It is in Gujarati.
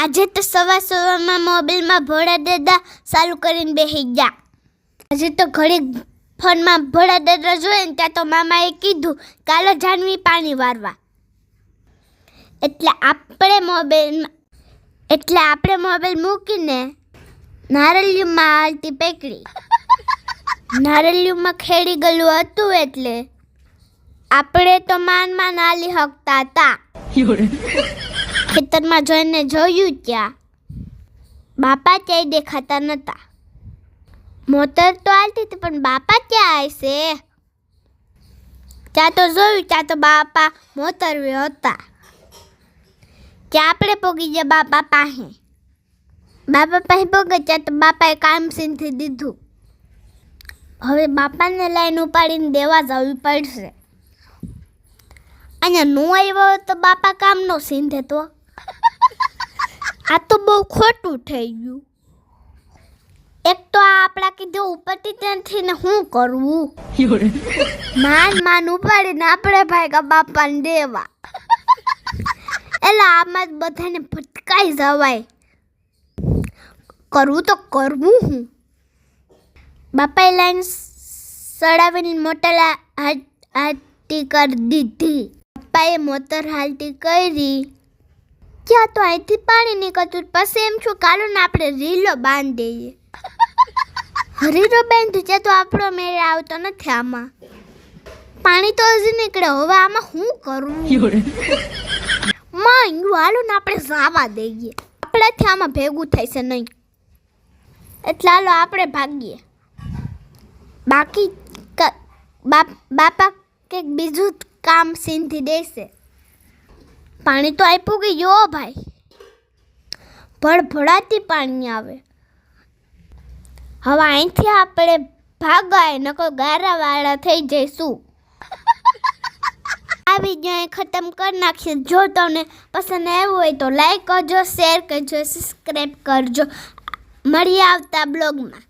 આજે તો સવાર સવારમાં મોબાઈલમાં ભોળા દાદા ચાલુ કરીને બેસી ગયા. આજે તો ઘડી ફોનમાં ભોળા દાદા જોઈએ ને ત્યાં તો મામાએ કીધું, કાલો જાનવી પાણી વારવા. એટલે આપણે મોબાઈલ એટલે આપણે મોબાઈલ મૂકીને નારલિયુમાં હાલતી પેકડી. નારલિયુમાં ખેડી ગયેલું હતું એટલે આપણે તો માન માન હાલી હકતા હતા. ખેતરમાં જોઈને જોયું ત્યાં. બાપા ક્યાંય દેખાતા નહોતા મોટર તો હાલતી હતી, પણ બાપા ક્યાં આવશે ત્યાં તો જોયું, ત્યાં તો બાપા મોતરવે હતા. ત્યાં આપણે પોગી ગયા બાપા પાસે. બાપા પાસે પોગે ત્યાં તો બાપાએ કામ સીનથી દીધું. હવે બાપાને લાઈન ઉપાડીને દેવા જવી પડશે. અહીંયા નો આવ્યો તો બાપા કામ નો થતો. આ તો બહુ ખોટું થઈ ગયું. એક તો આ આપણા કીધું ઉપરથી ત્યાંથી ને શું કરવું? માન માન ઉપાડીને આપણે ભાઈ કા બાપાને દેવા. એટલે આમાં જ બધાને ભટકાઈ જવાય. કરવું તો કરવું હું. બાપાએ લાઈન સડાવીને મોટર હાલતી કરી દીધી. પપ્પાએ મોટર હાલતી કરી. ક્યાં તો અહીંથી પાણી નીકળતું પછી એમ છું કાલો ને આપણે રીલો બાંધી દઈએ હરીરો બેન તું તો આપણો મેળ આવતો નથી આમાં. પાણી તો હજી નીકળે. હવે આમાં શું કરું માં હાલો ને આપણે જવા દઈએ. આપણાથી આમાં ભેગું થાય છે નહીં. એટલે હાલો આપણે ભાગીએ. બાકી બાપા કંઈક બીજું કામ સીનથી દેશે. પાણી તો આપ્યું કે યો ભાઈ. ભડભડાતી પાણી આવે. હવે અહીંથી આપણે ભાગાય નકો ગારાવાળા થઈ જઈશું. આ વીડિયો ખતમ કરી નાખીએ. જો તમને પસંદ આવ્યું હોય તો લાઈક કરજો શેર કરજો સબસ્ક્રાઈબ કરજો. મળીએ આવતા બ્લોગમાં.